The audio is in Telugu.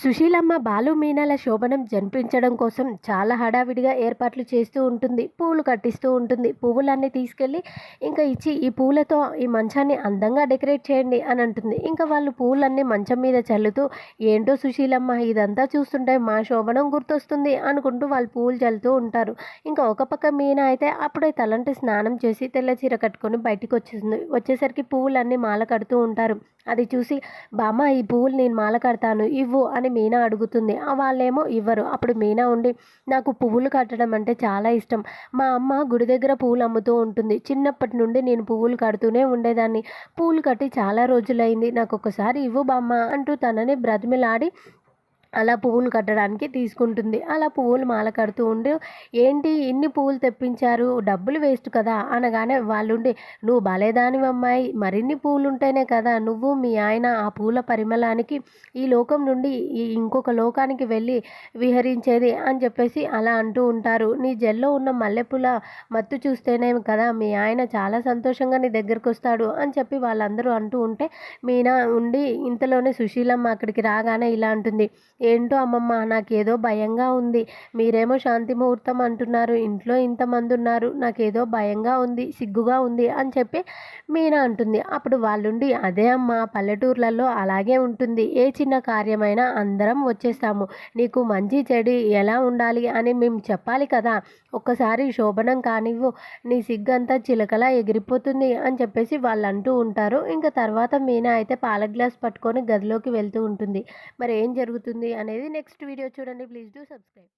సుశీలమ్మ బాలు మీనాల శోభనం జన్పించడం కోసం చాలా హడావిడిగా ఏర్పాట్లు చేస్తూ ఉంటుంది. పూలు కట్టిస్తూ ఉంటుంది. పువ్వులన్నీ తీసుకెళ్ళి ఇంకా ఇచ్చి ఈ పూలతో ఈ మంచాన్ని అందంగా డెకరేట్ చేయండి అని అంటుంది. ఇంకా వాళ్ళు పూలన్నీ మంచం మీద చల్లుతూ ఏంటో సుశీలమ్మ ఇదంతా చూస్తుంటే మా శోభనం గుర్తొస్తుంది అనుకుంటూ వాళ్ళు పూలు చల్లుతూ ఉంటారు. ఇంకా ఒక పక్క మీనా అయితే అప్పుడే తలంటి స్నానం చేసి తెల్ల చీర కట్టుకొని బయటికి వచ్చేసింది వచ్చేసరికి పువ్వులన్నీ మాల కడుతూ ఉంటారు. అది చూసి బామ్మ ఈ పువ్వులు నేను మాల కడతాను. ఇవ్వు అని మీనా అడుగుతుంది. వాళ్ళేమో ఇవ్వరు. అప్పుడు మీనా ఉండి నాకు పువ్వులు కట్టడం అంటే చాలా ఇష్టం. మా అమ్మ గుడి దగ్గర పువ్వులు అమ్ముతూ ఉంటుంది. చిన్నప్పటి నుండి నేను పువ్వులు కడుతూనే ఉండేదాన్ని. పూలు కట్టి చాలా రోజులైంది. నాకు ఒకసారి ఇవ్వు బామ్మ అంటూ తనని బ్రతిమిలాడి అలా పువ్వులు కట్టడానికి తీసుకుంటుంది. అలా పువ్వులు మాల కడుతూ ఉండి ఏంటి ఇన్ని పువ్వులు తెప్పించారు? డబ్బులు వేస్ట్ కదా? అనగానే వాళ్ళుండి నువ్వు బాలేదాని అమ్మాయి. మరిన్ని పువ్వులు ఉంటేనే కదా నువ్వు మీ ఆయన ఆ పూల పరిమళానికి ఈ లోకం నుండి ఈ ఇంకొక లోకానికి వెళ్ళి విహరించేది అని చెప్పేసి అలా అంటూ ఉంటారు. నీ జెల్లో ఉన్న మల్లెపూల మత్తు చూస్తేనే కదా మీ ఆయన చాలా సంతోషంగా నీ దగ్గరకు వస్తాడు అని చెప్పి వాళ్ళందరూ అంటూ ఉంటే మీనా ఉండి ఇంతలోనే సుశీలమ్మ అక్కడికి రాగానే ఇలా అంటుంది. ఏంటో అమ్మమ్మ నాకేదో భయంగా ఉంది. మీరేమో శాంతి ముహూర్తం అంటున్నారు ఇంట్లో ఇంతమంది ఉన్నారు నాకేదో భయంగా ఉంది సిగ్గుగా ఉంది అని చెప్పి మీనా అంటుంది. అప్పుడు వాళ్ళుండి అదే అమ్మ పల్లెటూర్లలో అలాగే ఉంటుంది. ఏ చిన్న కార్యమైనా అందరం వచ్చేస్తాము. నీకు మంచి చెడి ఎలా ఉండాలి అని మేము చెప్పాలి కదా. ఒక్కసారి శోభనం కానివ్వు. నీ సిగ్గంతా చిలకలా ఎగిరిపోతుంది అని చెప్పేసి వాళ్ళు అంటూ ఉంటారు. ఇంకా తర్వాత మీనా అయితే పాల గ్లాస్ పట్టుకొని గదిలోకి వెళ్తూ ఉంటుంది. మరి ఏం జరుగుతుంది? అనేది నెక్స్ట్ వీడియో చూడండి. Please do subscribe.